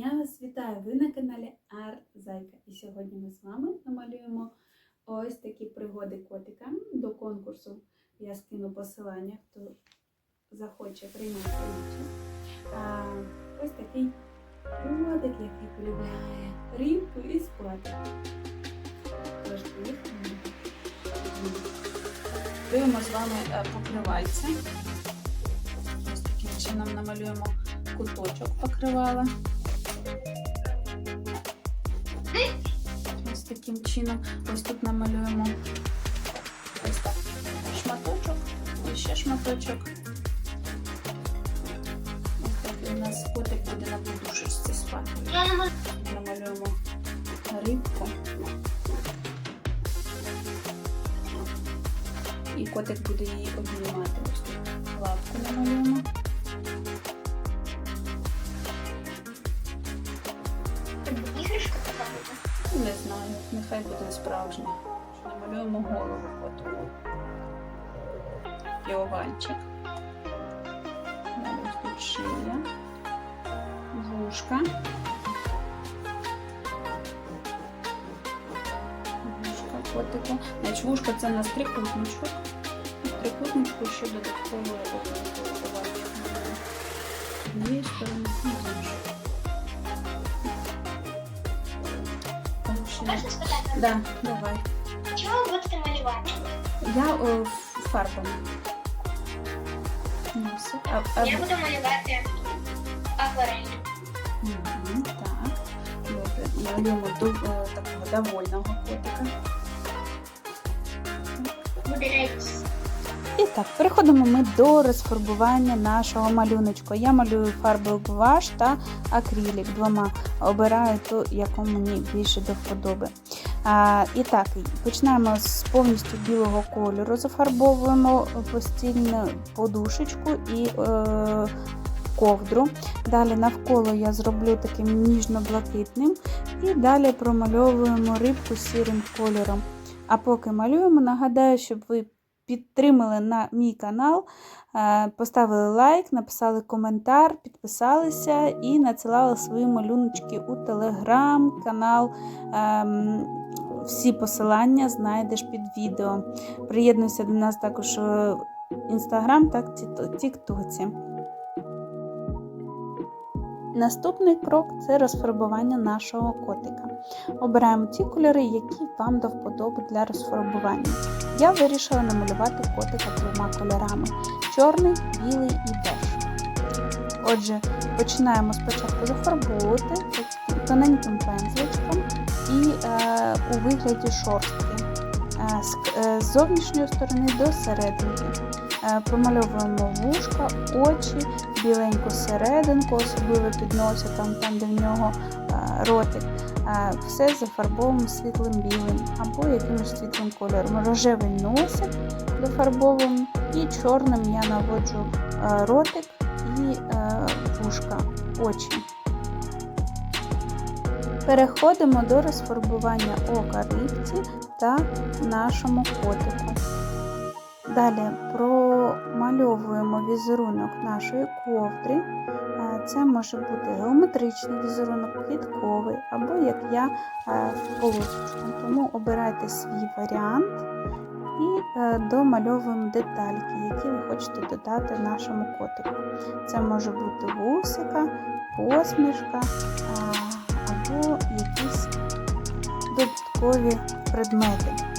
Я вас вітаю! Ви на каналі Ар Зайка. І сьогодні ми з вами намалюємо ось такі пригоди котика до конкурсу. Я скину посилання, хто захоче приймати участь. Ось такий котик, який полюбляє рибку і спати. Тож поїхали. Дивимо з вами е, покривальця. Ось таким чином намалюємо куточок покривала. Ось таким чином. Ось тут намалюємо ось так шматочок, і ще шматочок. Ось так у нас котик буде на подушечці спати. Намалюємо рибку. І котик буде її обнімати. Нехай буде справжня. Намалюємо голову котику. І овальчик. Далі тут шия. Вушка. Котику. Значить, вушка це у нас трикутничок. Трикутничку ще додатково. З однієї сторони з іншої. Можна спитати? Да, давай. Чого ви будете малювати? Я о, ф- фарбами. Ну, все. А, а, Я буду малювати акварель. Мгм, так. Добре. Малюємо до, е, такого довольного котика. Буде рейс. І так, переходимо ми до розфарбування нашого малюночку. Я малюю фарбою гуаш та акрилік двома. Обираю ту, яку мені більше до вподоби. А, і так, починаємо з повністю білого кольору, зафарбовуємо постільну подушечку і е, ковдру. Далі навколо я зроблю таким ніжно-блакитним. І далі промальовуємо рибку сірим кольором. А поки малюємо, нагадаю, щоб ви підтримали на мій канал, е, поставили лайк, написали коментар, підписалися і надсилали свої малюночки у телеграм, канал. Ем, Всі посилання знайдеш під відео. Приєднуйся до нас також в інстаграм та тіктоці. Наступний крок це розфарбування нашого котика. Обираємо ті кольори, які вам до вподоби для розфарбування. Я вирішила намалювати котика двома кольорами: чорний, білий і беж. Отже, починаємо спочатку зафарбовувати тоненьким пензличком і е, у вигляді шорстки е, е, з зовнішньої сторони до серединки. Е, промальовуємо вушка, очі, біленьку серединку, особливо під носиком, там де в нього е, ротик. Е, Все зафарбовуємо світлим білим або якимось світлим кольором. Рожевий носик дофарбовуємо і чорним я наводжу ротик і вушка, очі. Переходимо до розфарбування ока рибці та нашому котику. Далі промальовуємо візерунок нашої ковдри. Це може бути геометричний візерунок, квітковий, або як я полосочку. Тому обирайте свій варіант і е, домальовуємо детальки, які ви хочете додати нашому котику. Це може бути вусика, посмішка або якісь додаткові предмети.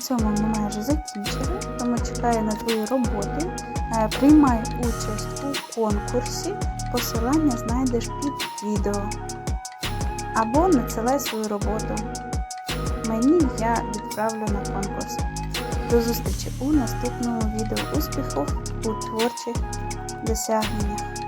Цьому ми майже закінчили, тому чекаю на твої роботи. Е, Приймай участь у конкурсі. Посилання знайдеш під відео. Або надсилай свою роботу. Мені я відправлю на конкурс. До зустрічі у наступному відео. Успіхів у творчих досягненнях!